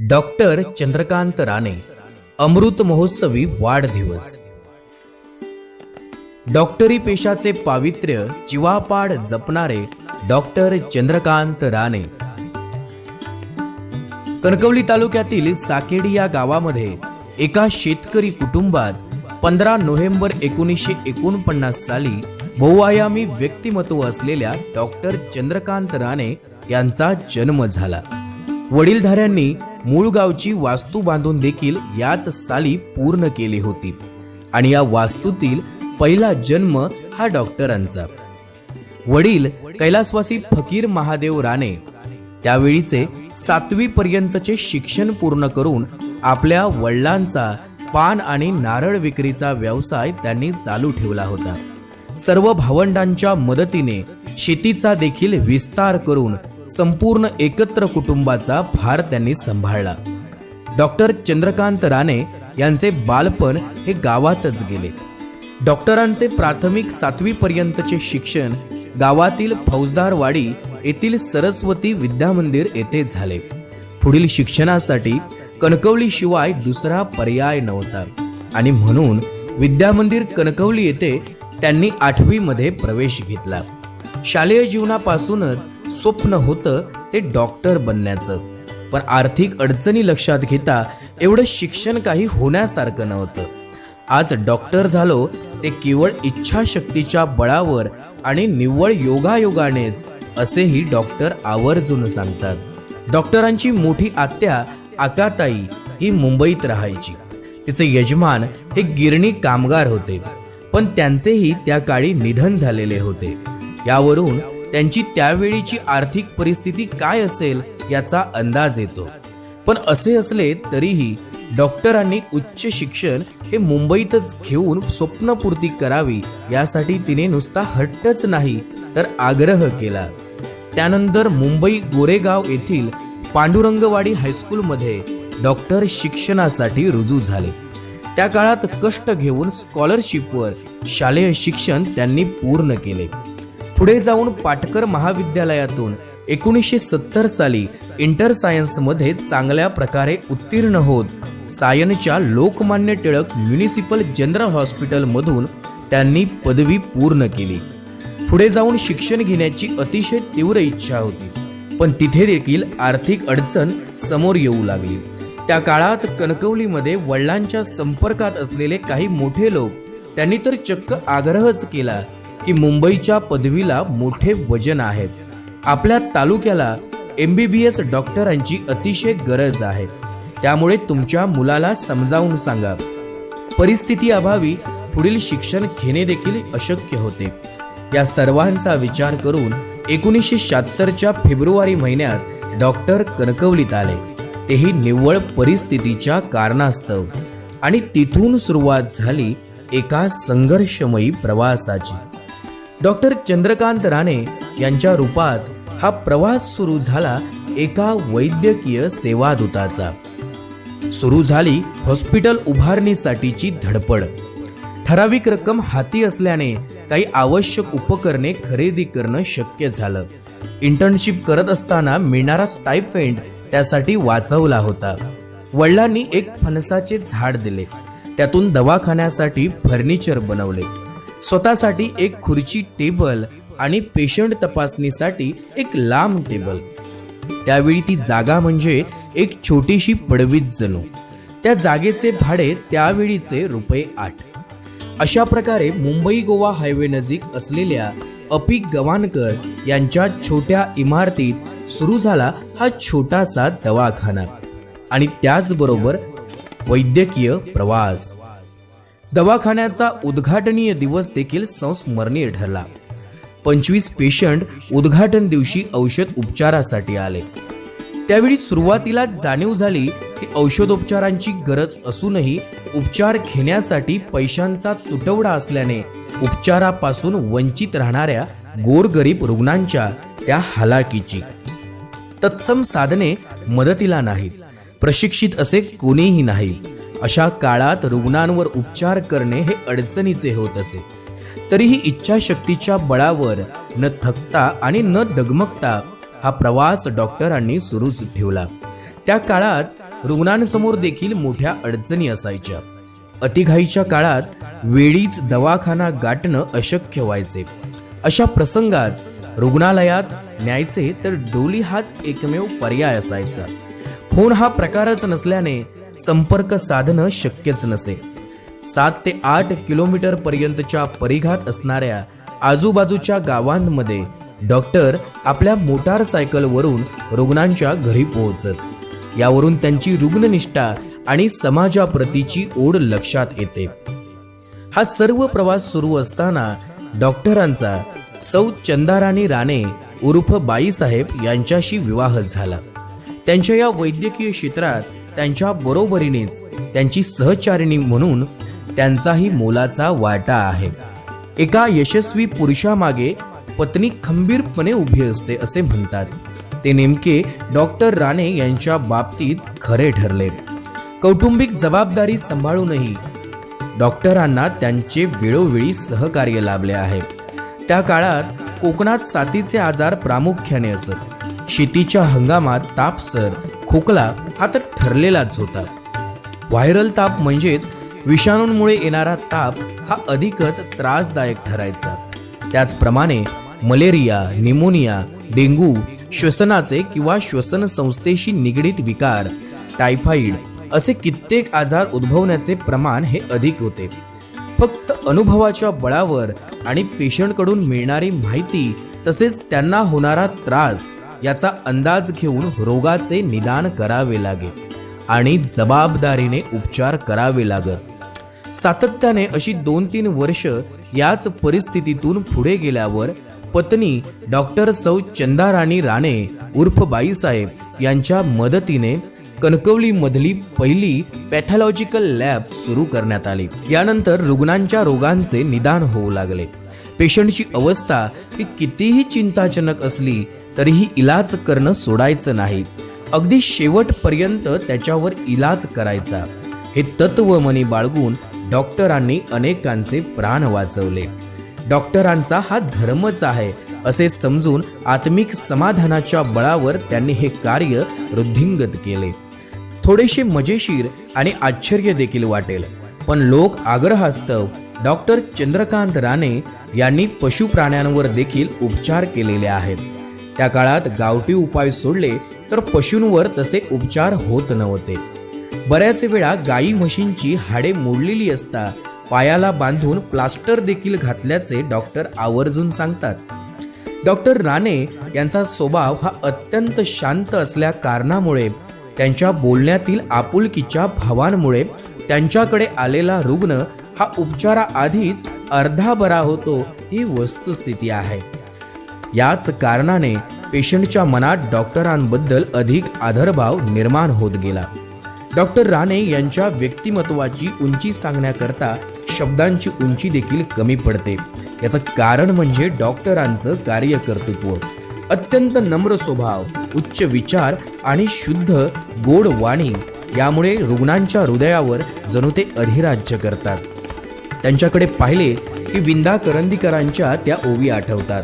Doctor Chandrakant Rane अमृत महोत्सवी वाढदिवस. डॉक्टरी पेशाचे पावित्र्य जीवापाड जपणारे डॉक्टर चंद्रकांत राणे. कणकवली तालुक्यातील साकेडी या गावामध्ये एका शेतकरी कुटुंबात पंधरा नोव्हेंबर एकोणीसशे एकोणपन्नास साली बहुआयामी व्यक्तिमत्व असलेल्या डॉक्टर चंद्रकांत राणे यांचा जन्म झाला. वडीलधाऱ्यांनी मूळ गावची वास्तू बांधून देखील याच साली पूर्ण केली होती. आणि या वास्तूतील पहिला जन्म हा डॉक्टरांचा. वडील कैलासवासी फकीर महादेव राणे त्यावेळीचे सातवी पर्यंतचे शिक्षण पूर्ण करून आपल्या वडिलांचा पान आणि नारळ विक्रीचा व्यवसाय त्यांनी चालू ठेवला होता. सर्व भावंडांच्या मदतीने शेतीचा देखील विस्तार करून संपूर्ण एकत्र कुटुंबाचा भार त्यांनी सांभाळला. डॉक्टर चंद्रकांत राणे यांचे बालपण हे गावातच गेले. डॉक्टरांचे प्राथमिक सातवीपर्यंतचे शिक्षण गावातील फौजदारवाडी येथील सरस्वती विद्यामंदिर येथे झाले. पुढील शिक्षणासाठी कणकवलीशिवाय दुसरा पर्याय नव्हता आणि म्हणून विद्यामंदिर कणकवली येथे त्यांनी आठवीमध्ये प्रवेश घेतला. शालेय जीवनापासूनच स्वप्न होतं ते डॉक्टर बनण्याचं. पण आर्थिक अडचणी लक्षात घेता एवढं शिक्षण काही होण्यासारखं नव्हतं. आज डॉक्टर झालो ते केवळ इच्छाशक्तीच्या बळावर आणि निव्वळ योगायोगानेच असेही डॉक्टर आवर्जून सांगतात. डॉक्टरांची मोठी आत्या आकाताई ही मुंबईत राहायची. तिचे यजमान हे गिरणी कामगार होते. पण त्यांचेही त्या काळी निधन झालेले होते. यावरून त्यांची त्यावेळीची आर्थिक परिस्थिती काय असेल याचा अंदाज येतो. पण असे असले तरीही डॉक्टरांनी उच्च शिक्षण हे मुंबईतच घेऊन स्वप्नपूर्ती करावी यासाठी तिने नुसता हट्टच नाही तर आग्रह केला. त्यानंतर मुंबई गोरेगाव येथील पांडुरंगवाडी हायस्कूलमध्ये डॉक्टर शिक्षणासाठी रुजू झाले. त्या काळात कष्ट घेऊन स्कॉलरशिपवर शालेय शिक्षण त्यांनी पूर्ण केले. पुढे जाऊन पाटकर महाविद्यालयातून एकोणीसशे सत्तर साली इंटर सायन्समध्ये चांगल्या प्रकारे उत्तीर्ण होत. सायनच्या लोकमान्य टिळक म्युनिसिपल जनरल हॉस्पिटलमधून त्यांनी पदवी पूर्ण केली. पुढे जाऊन शिक्षण घेण्याची अतिशय तीव्र इच्छा होती. पण तिथे देखील आर्थिक अडचण समोर येऊ लागली. त्या काळात कणकवलीमध्ये वडिलांच्या संपर्कात असलेले काही मोठे लोक त्यांनी तर चक्क आग्रहच केला की मुंबईच्या पदवीला मोठे वजन आहेत. आपल्या तालुक्याला एम बी बी एस डॉक्टरांची अतिशय गरज आहे. त्यामुळे तुमच्या मुलाला समजावून सांगा. परिस्थिती अभावी पुढील शिक्षण घेणे देखील अशक्य होते. या सर्वांचा विचार करून एकोणीसशे शहात्तरच्या फेब्रुवारी महिन्यात डॉक्टर कणकवलीत आले. तेही निव्वळ परिस्थितीच्या कारणास्तव. आणि तिथून सुरुवात झाली एका संघर्षमयी प्रवासाची. डॉक्टर चंद्रकांत राणे यांच्या रूपात हा प्रवास सुरू झाला एका वैद्यकीय सेवादूताचा. सुरू झाली हॉस्पिटल उभारणीसाठीची धडपड. ठराविक रक्कम हाती असल्याने काही आवश्यक उपकरणे खरेदी करणं शक्य झालं. इंटर्नशिप करत असताना मिळणारा स्टायपेंड त्यासाठी वाचवला होता. वडिलांनी एक फणसाचे झाड दिले. त्यातून दवाखान्यासाठी फर्निचर बनवले. स्वतःसाठी एक खुर्ची टेबल आणि पेशंट तपासणीसाठी एक लांब टेबल. त्यावेळी ती जागा म्हणजे एक छोटीशी पडवीत जणू. त्या जागेचे भाडे त्यावेळीचे रुपये आठ. अशा प्रकारे मुंबई गोवा हायवे नजीक असलेल्या अपी गवानकर यांच्या छोट्या इमारतीत सुरू झाला हा छोटासा दवाखाना. आणि त्याचबरोबर वैद्यकीय प्रवास. दवाखान्याचा उद्घाटनीय दिवस देखील संस्मरणीय ठरला. पंचवीस पेशंट उद्घाटन दिवशी औषध उपचारासाठी आले. त्यावेळी सुरुवातीला जाणीव झाली की औषधोपचारांची गरज असूनही उपचार घेण्यासाठी पैशांचा तुटवडा असल्याने उपचारापासून वंचित राहणाऱ्या गोरगरीब रुग्णांच्या त्या हालाकीची तत्सम साधने मदतीला नाहीत. प्रशिक्षित असे कोणीही नाही. अशा काळात रुग्णांवर उपचार करणे हे अडचणीचे होत असे. तरीही इच्छाशक्तीच्या बळावर न थकता आणि न डगमगता हा प्रवास डॉक्टरांनी सुरूच ठेवला. त्या काळात रुग्णांसमोर देखील मोठ्या अडचणी असायच्या. अतिघाईच्या काळात वेळीच दवाखाना गाठणं अशक्य व्हायचे. अशा प्रसंगात रुग्णालयात न्यायचे तर डोली हाच एकमेव पर्याय असायचा. फोन हा प्रकारच नसल्याने संपर्क साधणं शक्यच नसे. सात ते आठ किलोमीटर पर्यंतच्या परिघात असणाऱ्या आजूबाजूच्या गावांमध्ये डॉक्टर आपल्या मोटारसायकलवरून रुग्णांच्या घरी पोहोचत. यावरून त्यांची रुग्णनिष्ठा आणि समाजाप्रतीची ओढ लक्षात येते. हा सर्व प्रवास सुरू असताना डॉक्टरांचा सौ चंदाराणी राणे उर्फ बाईसाहेब यांच्याशी विवाह झाला. त्यांच्या या वैद्यकीय क्षेत्रात त्यांच्या बरोबरीनेच त्यांची सहचारिणी म्हणून त्यांचाही मोलाचा वाटा आहे. एका यशस्वी पुरुषामागे पत्नी खंबीरपणे उभी असते असे म्हणतात. ते नेमके डॉक्टर राणे यांच्या बाबतीत खरे ठरले. कौटुंबिक जबाबदारी सांभाळूनही डॉक्टरांना त्यांचे वेळोवेळी सहकार्य लाभले आहे. त्या काळात कोकणात साथीचे आजार प्रामुख्याने असत. शेतीच्या हंगामात तापसर खोकला हा तर ठरलेलाच होता. व्हायरल ताप म्हणजेच विषाणूंमुळे येणारा ताप हा अधिकच त्रासदायक ठरायचा. त्याचप्रमाणे मलेरिया निमोनिया डेंग्यू श्वसनाचे किंवा श्वसन संस्थेशी निगडीत विकार टायफाईड असे कित्येक आजार उद्भवण्याचे प्रमाण हे अधिक होते. फक्त अनुभवाच्या बळावर आणि पेशंटकडून मिळणारी माहिती तसेच त्यांना होणारा त्रास याचा अंदाज घेऊन रोगाचे निदान करावे लागेल आणि जबाबदारीने उपचार करावे लागत. सातत्याने अशी दोन तीन वर्ष याच परिस्थितीतून पुढे गेल्यावर पत्नी डॉक्टर सौ चंदाराणी राणे उर्फ बाईसाहेब यांच्या मदतीने कणकवलीमधली पहिली पॅथॉलॉजिकल लॅब सुरू करण्यात आली. यानंतर रुग्णांच्या रोगांचे निदान होऊ लागले. पेशंटची अवस्था ही कितीही चिंताजनक असली तरीही इलाज करणं सोडायचं नाही. अगदी शेवटपर्यंत त्याच्यावर इलाज करायचा. हे तत्व मनी बाळगून डॉक्टरांनी अनेकांचे प्राण वाचवले. डॉक्टरांचा हा धर्मच आहे असे समजून आत्मिक समाधानाच्या बळावर त्यांनी हे कार्य वृद्धिंगत केले. थोडेसे मजेशीर आणि आश्चर्य देखील वाटेल पण लोक आग्रहास्तव डॉक्टर चंद्रकांत राणे यांनी पशुप्राण्यांवर देखील उपचार केलेले आहेत. त्या काळात गावठी उपाय सोडले तर पशूंवर तसे उपचार होत नव्हते. बऱ्याच वेळा गाई म्हशींची हाडे मोडलेली असता पायाला बांधून प्लास्टर देखील घातल्याचे डॉक्टर आवर्जून सांगतात. डॉक्टर राणे यांचा स्वभाव हा अत्यंत शांत असल्या कारणामुळे त्यांच्या बोलण्यातील आपुलकीच्या भावांमुळे त्यांच्याकडे आलेला रुग्ण हा उपचाराआधीच अर्धा बरा होतो ही वस्तुस्थिती आहे. याच कारणाने पेशंटच्या मनात डॉक्टरांबद्दल अधिक आदरभाव निर्माण होत गेला. डॉक्टर राणे यांच्या व्यक्तिमत्वाची उंची सांगण्याकरता शब्दांची उंची देखील कमी पडते. याचं कारण म्हणजे डॉक्टरांचं कार्यकर्तृत्व. अत्यंत नम्र स्वभाव उच्च विचार आणि शुद्ध गोड वाणी यामुळे रुग्णांच्या हृदयावर जणू ते अधिराज्य करतात. त्यांच्याकडे पाहिले की विंदा करंदीकरांच्या त्या ओवी आठवतात.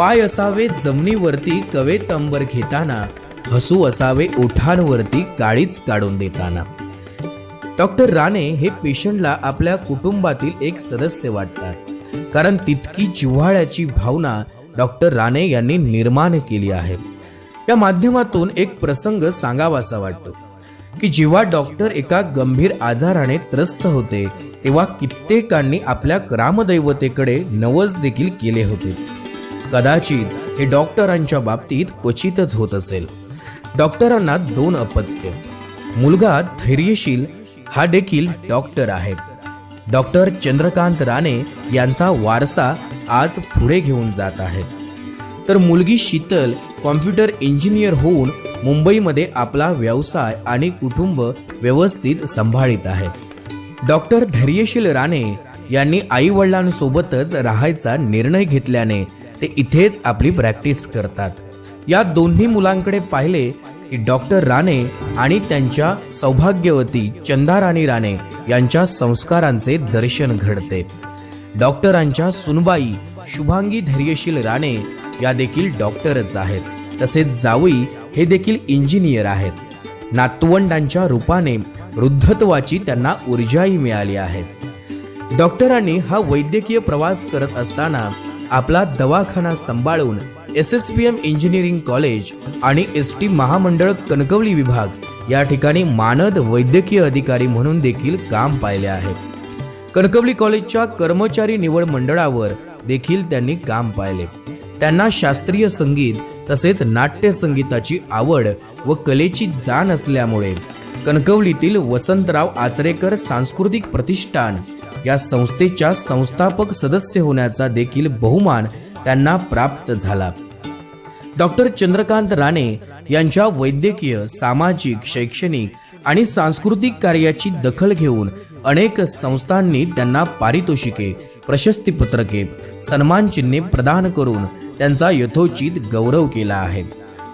पाय असावे जमिनीवरती कवे तंबर घेताना. हसू असावे ओठांवरती काळीच काढून देताना. डॉक्टर राणे हे पेशंटला आपल्या कुटुंबातील एक सदस्य वाटतात. कारण तितकी जिव्हाळ्याची भावना डॉक्टर राणे यांनी निर्माण केली आहे. या माध्यमातून एक प्रसंग सांगावासा वाटतो की जेव्हा डॉक्टर एका गंभीर आजाराने त्रस्त होते तेव्हा कित्येकांनी आपल्या ग्रामदैवतेकडे नवस देखील केले होते. कदाचित हे डॉक्टरांच्या बाबतीत क्वचितच होत असेल. डॉक्टरांना दोन अपत्य. मुलगा धैर्यशील हा देखील डॉक्टर आहे. डॉक्टर चंद्रकांत राणे यांचा वारसा आज पुढे घेऊन जात आहे. तर मुलगी शीतल कॉम्प्युटर इंजिनियर होऊन मुंबईमध्ये आपला व्यवसाय आणि कुटुंब व्यवस्थित सांभाळीत आहे. डॉक्टर धैर्यशील राणे यांनी आई वडिलांसोबतच राहायचा निर्णय घेतल्याने ते इथेच आपली प्रॅक्टिस करतात. या दोन्ही मुलांकडे पाहिले की डॉक्टर राणे आणि त्यांच्या सौभाग्यवती चंदाराणी राणे यांच्या संस्कारांचे दर्शन घडते. डॉक्टरांच्या सुनबाई शुभांगी धैर्यशील राणे या देखील डॉक्टरच आहेत. तसेच जावई हे देखील इंजिनियर आहेत. नातवंडांच्या रूपाने वृद्धत्वाची त्यांना ऊर्जाही मिळाली आहे. डॉक्टरांनी हा वैद्यकीय प्रवास करत असताना आपला दवाखाना सांभाळून S S P M engineering college आणि एस टी महामंडळ कणकवली विभाग या ठिकाणी मानद वैद्यकीय अधिकारी म्हणून देखील काम पाहिले आहे. कणकवली कॉलेजच्या कर्मचारी निवड मंडळावर देखील त्यांनी काम पाहिले. त्यांना शास्त्रीय संगीत तसेच नाट्य संगीताची आवड व कलेची जाण असल्यामुळे कणकवलीतील वसंतराव आचरेकर सांस्कृतिक प्रतिष्ठान या संस्थेच्या संस्थापक सदस्य होण्याचा देखील बहुमान त्यांना प्राप्त झाला. डॉक्टर चंद्रकांत राणे यांच्या वैद्यकीय सामाजिक शैक्षणिक आणि सांस्कृतिक कार्याची दखल घेऊन अनेक संस्थांनी त्यांना पारितोषिके प्रशस्तीपत्रके सन्मान चिन्हे प्रदान करून त्यांचा यथोचित गौरव केला आहे.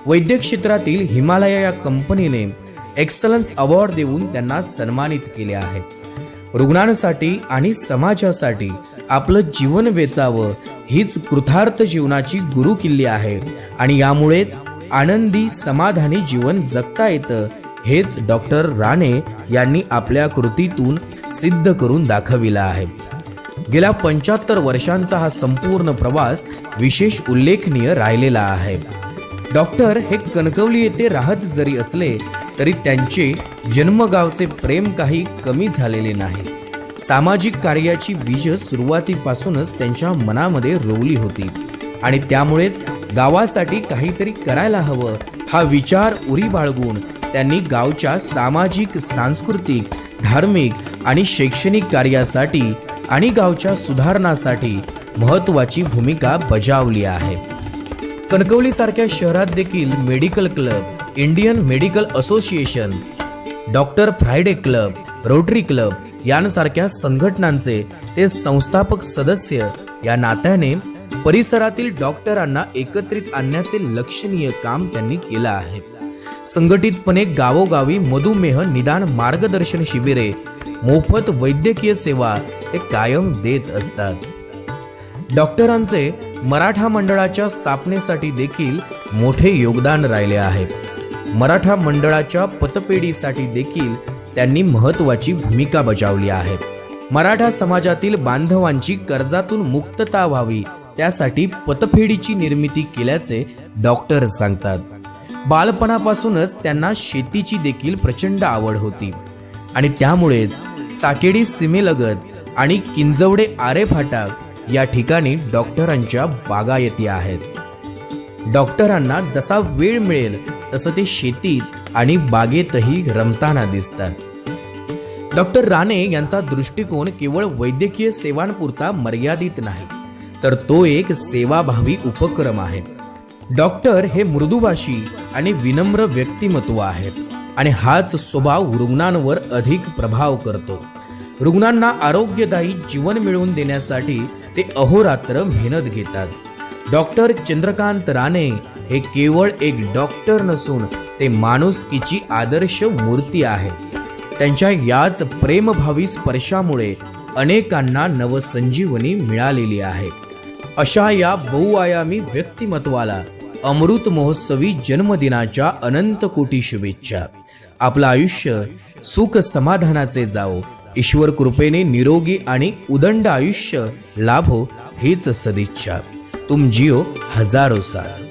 वैद्यक क्षेत्रातील हिमालया या कंपनीने एक्सलन्स अवॉर्ड देऊन त्यांना सन्मानित केले आहे. रुग्णांसाठी आणि समाजासाठी आपलं जीवन वेचावं हीच कृतार्थ जीवनाची गुरु किल्ली आहे. आणि यामुळेच आनंदी समाधानी जीवन जगता येतं हेच डॉक्टर राणे यांनी आपल्या कृतीतून सिद्ध करून दाखविला आहे. गेल्या पंच्याहत्तर वर्षांचा हा संपूर्ण प्रवास विशेष उल्लेखनीय राहिलेला आहे. डॉक्टर हे कणकवली येथे राहत जरी असले तरी त्यांचे जन्मगावचे प्रेम काही कमी झालेले नाही. सामाजिक कार्याची बीज सुरुवातीपासूनच त्यांच्या मनामध्ये रोवली होती. आणि त्यामुळेच गावासाठी काहीतरी करायला हवं हा विचार उरी बाळगून त्यांनी गावच्या सामाजिक सांस्कृतिक धार्मिक आणि शैक्षणिक कार्यासाठी आणि गावच्या सुधारणासाठी महत्त्वाची भूमिका बजावली आहे. कणकवलीसारख्या शहरात देखील medical club Indian medical association doctor Friday club rotary club यांसारख्या संघटनांचे ते संस्थापक सदस्य या नात्याने परिसरातील डॉक्टरांना एकत्रित आणण्याचे लक्षणीय काम त्यांनी केलं आहे. संघटितपणे गावोगावी मधुमेह निदान मार्गदर्शन शिबिरे मोफत वैद्यकीय सेवा ते कायम देत असतात. डॉक्टरांचे मराठा मंडळाच्या स्थापनेसाठी देखील मोठे योगदान राहिले आहे. मराठा मंडळाच्या पतपेढीसाठी देखील त्यांनी महत्त्वाची भूमिका बजावली आहे. मराठा समाजातील बांधवांची कर्जातून मुक्तता व्हावी त्यासाठी पतफेडीची निर्मिती केल्याचे डॉक्टर सांगतात. बालपणापासूनच त्यांना शेतीची देखील प्रचंड आवड होती. आणि त्यामुळेच साकेडी सीमेलगत आणि किंजवडे आरे फाटा या ठिकाणी डॉक्टरांच्या बागायती आहेत. डॉक्टरांना जसा वेळ मिळेल तसं ते शेतीत आणि बागेतही रमताना दिसतात. डॉक्टर राणे यांचा दृष्टिकोन केवळ वैद्यकीय सेवांपुरता मर्यादित नाही तर तो एक सेवाभावी उपक्रम आहे. डॉक्टर हे मृदुभाषी आणि विनम्र व्यक्तिमत्व आहेत आणि हाच स्वभाव रुग्णांवर अधिक प्रभाव करतो. रुग्णांना आरोग्यदायी जीवन मिळवून देण्यासाठी ते अहोरात्र मेहनत घेतात. डॉक्टर चंद्रकांत राणे हे केवळ एक डॉक्टर नसून ते माणुसकीची आदर्श मूर्ती आहे. त्यांच्या याच प्रेमभावी स्पर्शामुळे अनेकांना नवसंजीवनी मिळालेली आहे. अशा या बहुआयामी व्यक्तिमत्वाला अमृत महोत्सवी जन्मदिनाच्या अनंत कोटी शुभेच्छा. आपलं आयुष्य सुख समाधानाचे जावो. ईश्वर कृपेने निरोगी आणि उदंड आयुष्य लाभो हीच सदिच्छा. तुम जिओ हजारो साल.